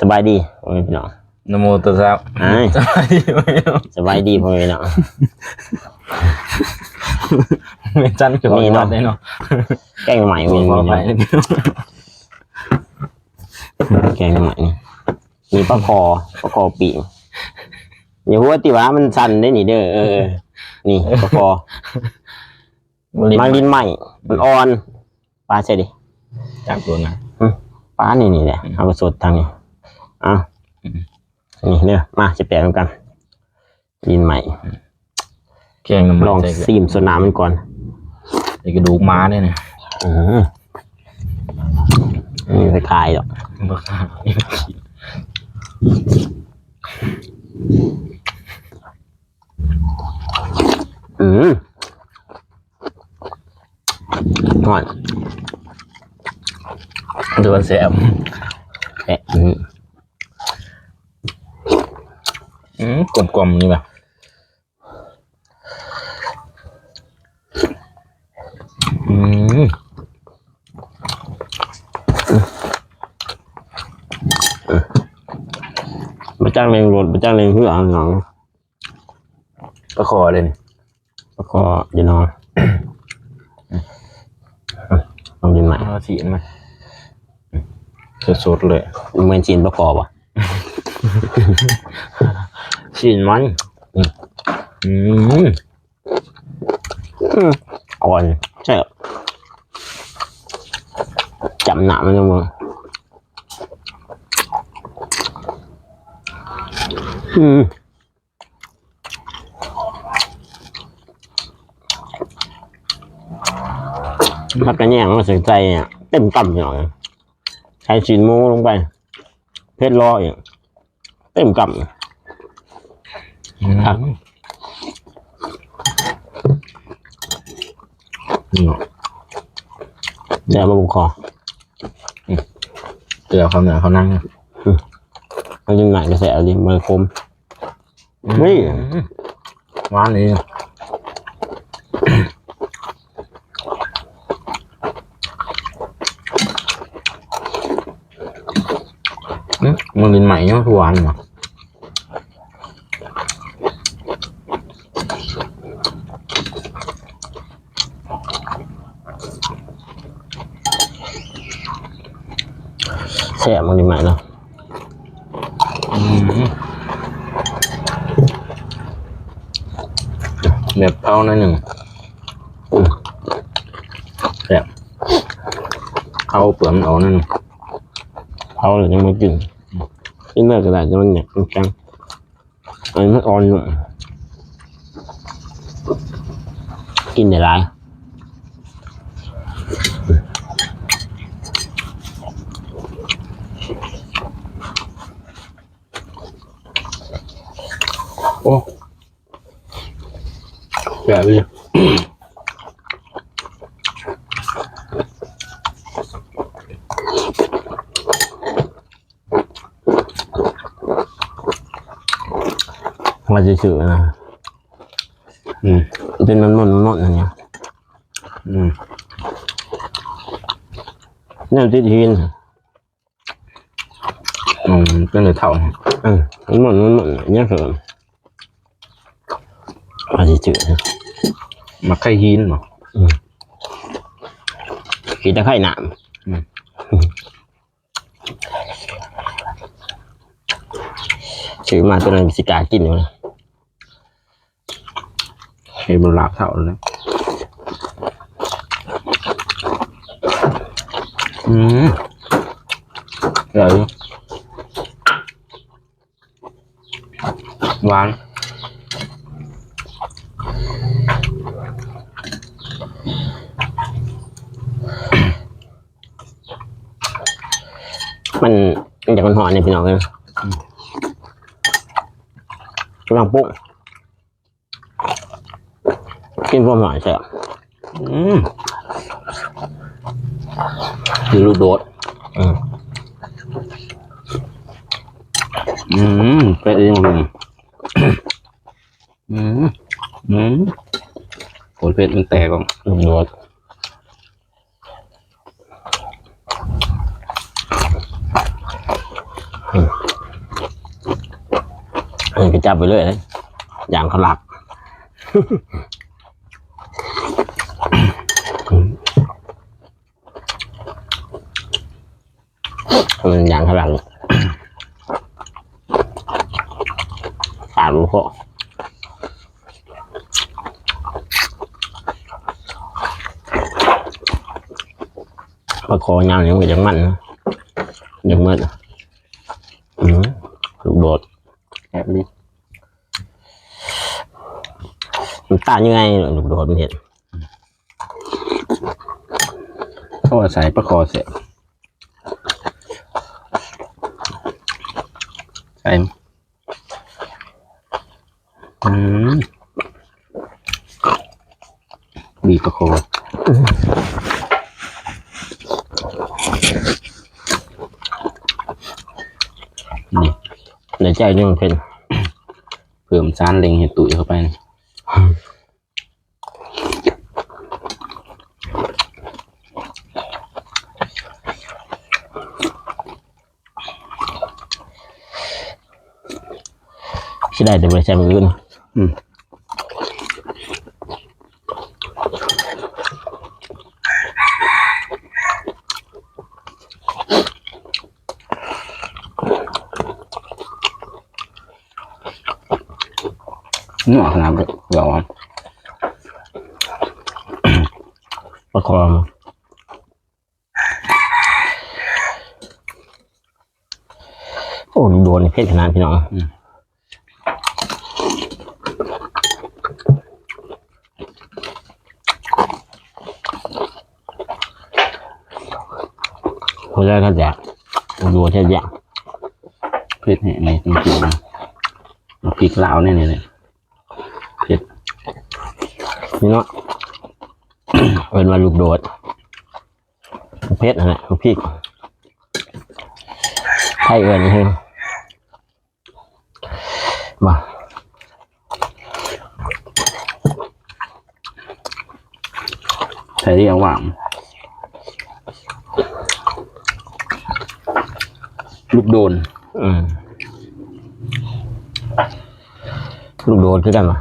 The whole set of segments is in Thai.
สบายดีพ่อแม่พี่น้องนะโมตัสสะอ้ายสบายดีไหมเนาะสบายดีพ่อแม่พี่น้อง เมจันคือมีมีเนาะเนาะ ได้เนาะแกงใหม่ขมีอไปแกงใหม่นี่มีปลาคอปลาคอปีกอย่าหัวติว่ามันสั่นได้นี่เด้อเออ นี่ปลาคอมังดินใหม่ มันอ่อนปลาใช่ดิจากตัวนะปลานี่นี่แหละเอาไปสดทางนี้เอาอืมนี่เด้อมาจะแปลงกันดินใหม่แกงน้ำมันลองใจซีมส่วนน้ำมันก่อนไอ้กระดูกม้าเนี่ยนะอืมนี่ไปคลายดอกบ้าอืมหอนดูว่าแสบแอะอืม อืม กลมๆนี่แบบอืมมาจ้างเรงรถมาจ้างเรงเพื่อเอาหนังก็คอเลยนี่แล้วก็เดี๋ยวนอนลองดินใหม่เอาสีนมาสดๆเลยเหมือนจีนประกอบอะ สีนมันอืมอืมอ่อนใช่เหรอจำหนามันยังมึงอืมพักกันแย่งมาใส่ใจอะเต็มต่ำหน่อยใช้ชิ้นหมูลงไป เพชรรออีกเต็มกำ ครับ นี่เนาะเดี๋ยวมาบุกคอเดี๋ยวเขาเนี่ยเขานั่งมันยังไหนกระแสดิมันคมเฮ้ยอืมหวานเลยอะอืมมันเป็นใหม่เนาะหวานเนาะ แสบมันดีไหมเนาะอืมแบเผาหน่อยหนึ่งอืมแบเอาเปลือกมันออกหนั่นอยหนึ่งเขาเลยยังไม่กินกินเลิกก็ได้จะมันเหนักมันจังอันนี้มันอ่อนอยู่กินได้หลาย โอ้แบบนี้ว่าจะสื่อนะ อืม เป็นมันมันมันอันเนี้ยอืมเนี่ยที่ทีนอืมเป็นเลยเท่าอืมมันมันมันมันอันเนี้ยเสริม ว่าจะสื่อนะมาไข่หินเนาะกินแต่ไข่หนามอืมซื้อมาตัวนั้นสิกล้ากินอยู่นะไข่บลาบเท่าเลยอืมเดี๋ยวหวาน มันมันจากมันหอนเนี่ยพี่น้องเลยกำลังปุ๊กกินพวกหน่อยเสียอืมคือลูกโดดอืมอืมเป็ดเองลุงอืมอืมโหเป็ดมันแตกออกลูกโดด อ เออก็ จับไปเลยเลยอย่างเขาหลักมันอย่างเขาหลังขาดรู้พอประคอยาวอย่างมันยังมันนะยังมันอืมลูกโดด แอบดิ มัน ต่างยังไงลูกโดดมันเห็นเขาอาศัยประคอเสียใส่อืมบีบประคอนี่เดี๋ยวใจนี่มันเป็นเพิ่มสารเล็งเห็ดตุ๋ยเข้าไปนะ ที่ได้แต่บริษัทมืออื่นอืมหนวกขนาดแบบเดี๋ยวอะประคองโอ้ลูกโดดนี่เพชรขนาดพี่น้อง คนแรกก็แจกดูแค่แยกเผ็ดแห้งในจริงๆนะน้ำพริกลาวเนี่ยเนี่ยเนี่ยเผ็ดนี่เนาะเป็นมาลูกโดดเพชรนั่นแหละพริกไทยเอิญคือมาใช้เรียกว่า ลูกโดน อืมลูกโดดคือกันปะ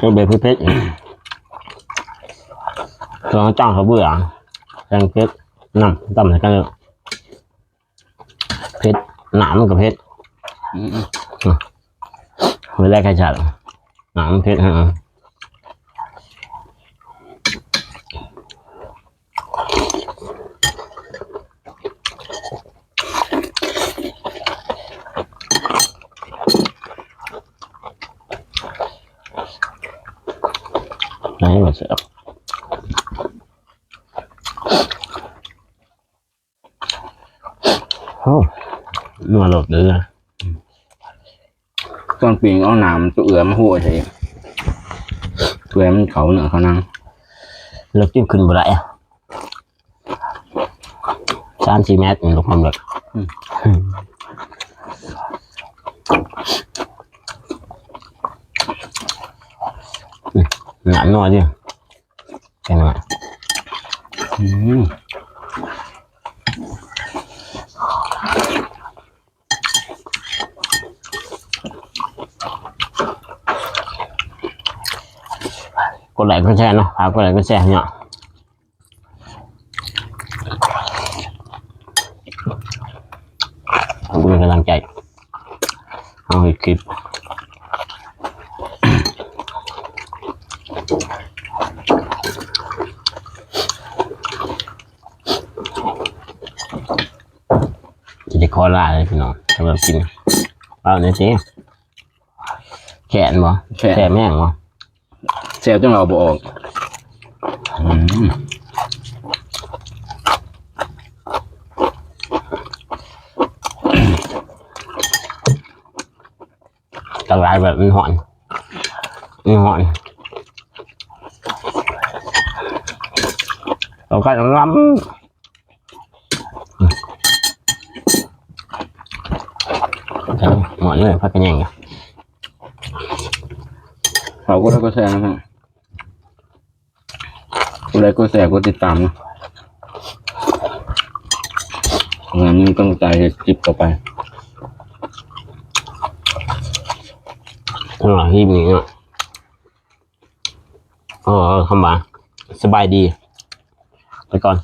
cái bề phết phết rồi nó tròn เขาเบื่อแรงเพชรนำต่ำให้กันเลย เพชรหนามกับเพชรอืมไม่แรกใครจัดหนามเพชรฮะไหนมาเสียบโอ้ นัวหลดเลยนะตอนปีงเอาหนามตัวเอือมาหัวใช่เพื่อให้มันเขาเหนือเขานั่งเลิกจิ้มขึ้นบ่ได้อะสามสี่เมตรลงความเลิกหนาหน่อยดิแค่นั้น อืม กดไล ค์กดแชร์เนาะฝากกดไลค์กดแชร์เนาะขอบคุณกำลังใจเอาอีกคลิปจะได้คอล่าเลยพี่น้องสำหรับกินเอาเนี่อยสิแขนบ่แค่แขนแม่งบ่ แซวจนเราบออกอืมตลายแบบมันหอนมันหอนเราก็ล้ำกันหมอนเลยพักกันยังอยู่เขาก็ได้ก็แชร์นะครับกู ไลค์ก็แชร์ก็ติดตามนะงานนี้ต้องใจจิบต่อไปข้างหลังที่มีเนาะเออคำบาสบายดี ไปก่อน